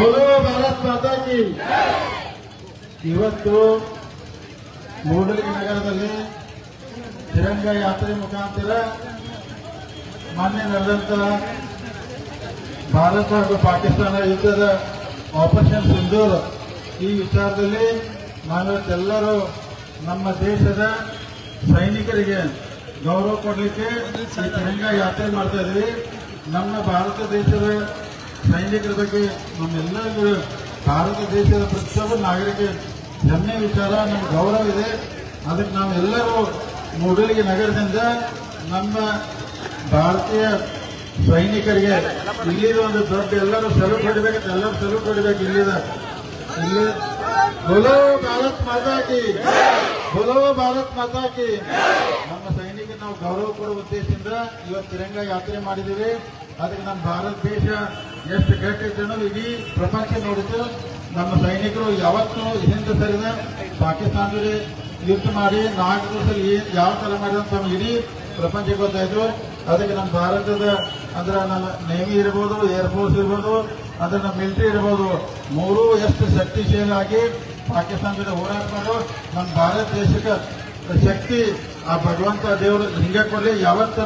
बोलो ಭಾರತ್ ಮಾತಾ ಇವತ್ತು ಮೂಡಲಗಿ ನಗರದಲ್ಲಿ ತಿರಂಗ ಯಾತ್ರೆ ಮುಖಾಂತರ ಮಾನ್ಯ ನಡೆದಂತ ಭಾರತ ಹಾಗೂ ಪಾಕಿಸ್ತಾನ ಯುದ್ಧದ ಆಪರೇಷನ್ ಸಿಂಧೂರ್. ಈ ವಿಚಾರದಲ್ಲಿ ನಾವಿವತ್ತೆಲ್ಲರೂ ನಮ್ಮ ದೇಶದ ಸೈನಿಕರಿಗೆ ಗೌರವ ಕೊಡಲಿಕ್ಕೆ ತಿರಂಗ ಯಾತ್ರೆ ಮಾಡ್ತಾ ಇದ್ವಿ ನಮ್ಮ ಭಾರತ ದೇಶದ ಸೈನಿಕರ ಬಗ್ಗೆ ನಮ್ಮೆಲ್ಲರಿಗೂ ಭಾರತ ದೇಶದ ಪ್ರತಿಯೊಬ್ಬ ನಾಗರಿಕ ಹೆಮ್ಮೆ ವಿಚಾರ ನಮ್ಮ ಗೌರವ ಇದೆ. ಅದಕ್ಕೆ ನಾವೆಲ್ಲರೂ ಮೂಡಲಿಗೆ ನಗರದಿಂದ ನಮ್ಮ ಭಾರತೀಯ ಸೈನಿಕರಿಗೆ ಇಲ್ಲಿ ಒಂದು ದೊಡ್ಡ ಎಲ್ಲರೂ ಸೆಲ್ಯೂಟ್ ಹೊಡಿಬೇಕಂತ ಎಲ್ಲರೂ ಸೆಲ್ಯೂಟ್ ಹೊಡಿಬೇಕು ಇಲ್ಲಿದ. ಇಲ್ಲಿ ಬೋಲೋ ಭಾರತ್ ಮಾತಾ ಕಿ ಭಾರತ್ ಮಾತಾ ಕಿ. ನಮ್ಮ ಸೈನಿಕ ನಾವು ಗೌರವ ಕೊಡುವ ಉದ್ದೇಶದಿಂದ ಇವತ್ತು ತಿರಂಗ ಯಾತ್ರೆ ಮಾಡಿದ್ದೀವಿ. ಅದಕ್ಕೆ ನಮ್ಮ ಭಾರತ ದೇಶ ಎಷ್ಟು ಗಟ್ಟಿ ಜನ ಇಡೀ ಪ್ರಪಂಚ ನೋಡಿತು, ನಮ್ಮ ಸೈನಿಕರು ಯಾವತ್ತೂ ಹಿಂದೆ ಸರಿದ ಪಾಕಿಸ್ತಾನದಲ್ಲಿ ಯುದ್ಧ ಮಾಡಿ, ನಾಲ್ಕು ದಿವಸದಲ್ಲಿ ಯಾವ ತರ ಮಾಡಿದ ತಮ್ಮ ಇಡೀ ಪ್ರಪಂಚಕ್ಕೆ ಗೊತ್ತಾಯ್ತು. ಅದಕ್ಕೆ ನಮ್ಮ ಭಾರತದ ಅಂದ್ರೆ ನಮ್ಮ ನೇವಿ ಇರ್ಬೋದು ಏರ್ಫೋರ್ಸ್ ಇರ್ಬೋದು, ಅಂದ್ರೆ ನಮ್ಮ ಮಿಲಿಟರಿ ಇರ್ಬೋದು, ಮೂರೂ ಎಷ್ಟು ಶಕ್ತಿಶಾಲಿ ಆಗಿ ಪಾಕಿಸ್ತಾನ ಜೊತೆ ಹೋರಾಟ ಮಾಡೋ ನಮ್ಮ ಭಾರತ ದೇಶಕ್ಕೆ ಶಕ್ತಿ, ಆ ಭಗವಂತ ದೇವರು ಹಿಂಗೆ ಕೊಡಲಿ, ಯಾವತ್ತ